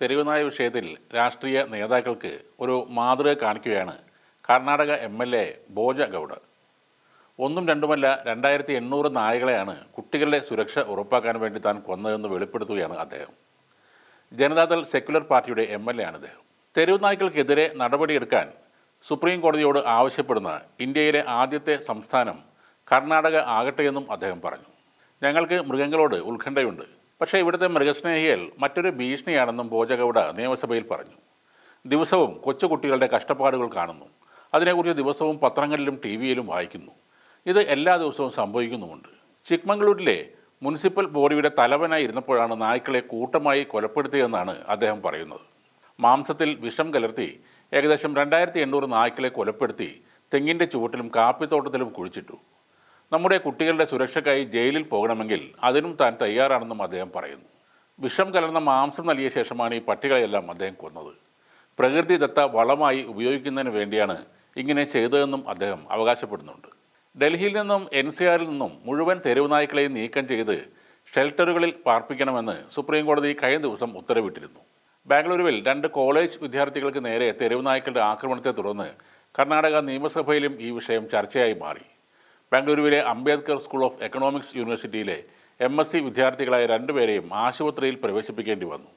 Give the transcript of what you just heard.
തെരുവുനായ വിഷയത്തിൽ രാഷ്ട്രീയ നേതാക്കൾക്ക് ഒരു മാതൃക കാണിക്കുകയാണ് Karnataka M L A Boja Goud ഒന്നും രണ്ടുമല്ല രണ്ടായിരത്തി എണ്ണൂറ് നായകളെയാണ് കുട്ടികളുടെ സുരക്ഷ ഉറപ്പാക്കാൻ വേണ്ടി താൻ കൊന്നതെന്ന് വെളിപ്പെടുത്തുകയാണ് അദ്ദേഹം. ജനതാദൾ സെക്യുലർ പാർട്ടിയുടെ എം എൽ എ ആണ് അദ്ദേഹം തെരുവ് നായ്ക്കൾക്കെതിരെ നടപടിയെടുക്കാൻ സുപ്രീം കോടതിയോട് ആവശ്യപ്പെടുന്ന ഇന്ത്യയിലെ ആദ്യത്തെ സംസ്ഥാനം കർണാടക ആകട്ടെയെന്നും അദ്ദേഹം പറഞ്ഞു. ഞങ്ങൾക്ക് മൃഗങ്ങളോട് ഉത്കണ്ഠയുണ്ട്. പക്ഷേ ഇവിടുത്തെ മൃഗസ്നേഹികൾ മറ്റൊരു ഭീഷണിയാണെന്നും ഭോജഗൌഡ നിയമസഭയിൽ പറഞ്ഞു. ദിവസവും കൊച്ചുകുട്ടികളുടെ കഷ്ടപ്പാടുകൾ കാണുന്നു. അതിനെക്കുറിച്ച് ദിവസവും പത്രങ്ങളിലും ടി വിയിലും വായിക്കുന്നു. ഇത് എല്ലാ ദിവസവും സംഭവിക്കുന്നുമുണ്ട്. ചിക്മംഗ്ലൂരിലെ മുനിസിപ്പൽ ബോഡിയുടെ തലവനായി ഇരുന്നപ്പോഴാണ് നായ്ക്കളെ കൂട്ടമായി കൊലപ്പെടുത്തിയതെന്നാണ് അദ്ദേഹം പറയുന്നത്. മാംസത്തിൽ വിഷം കലർത്തി ഏകദേശം രണ്ടായിരത്തി എണ്ണൂറ് നായ്ക്കളെ കൊലപ്പെടുത്തി തെങ്ങിന്റെ ചുവട്ടിലും കാപ്പിത്തോട്ടത്തിലും കുഴിച്ചിട്ടു. നമ്മുടെ കുട്ടികളുടെ സുരക്ഷയ്ക്കായി ജയിലിൽ പോകണമെങ്കിൽ അതിനും താൻ തയ്യാറാണെന്നും അദ്ദേഹം പറയുന്നു. വിഷം കലർന്ന മാംസം നൽകിയ ശേഷമാണ് ഈ പട്ടികളെയെല്ലാം അദ്ദേഹം കൊന്നത്. പ്രകൃതിദത്ത വളമായി ഉപയോഗിക്കുന്നതിന് വേണ്ടിയാണ് ഇങ്ങനെ ചെയ്തതെന്നും അദ്ദേഹം അവകാശപ്പെടുന്നുണ്ട്. ഡൽഹിയിൽ നിന്നും എൻ സി ആറിൽ നിന്നും മുഴുവൻ തെരുവ് നായ്ക്കളെയും നീക്കം ചെയ്ത് ഷെൽട്ടറുകളിൽ പാർപ്പിക്കണമെന്ന് സുപ്രീം കോടതി കഴിഞ്ഞ ദിവസം ഉത്തരവിട്ടിരുന്നു. ബാംഗ്ലൂരുവിൽ രണ്ട് കോളേജ് വിദ്യാർത്ഥികൾക്ക് നേരെ തെരുവ് നായ്ക്കളുടെ ആക്രമണത്തെ തുടർന്ന് കർണാടക നിയമസഭയിലും ഈ വിഷയം ചർച്ചയായി മാറി. ബാംഗ്ലൂരുവിലെ അംബേദ്കർ സ്കൂൾ ഓഫ് എക്കണോമിക്സ് യൂണിവേഴ്സിറ്റിയിലെ എം എസ് സി വിദ്യാർത്ഥികളായ രണ്ടുപേരെയും ആശുപത്രിയിൽ പ്രവേശിപ്പിക്കേണ്ടി വന്നു.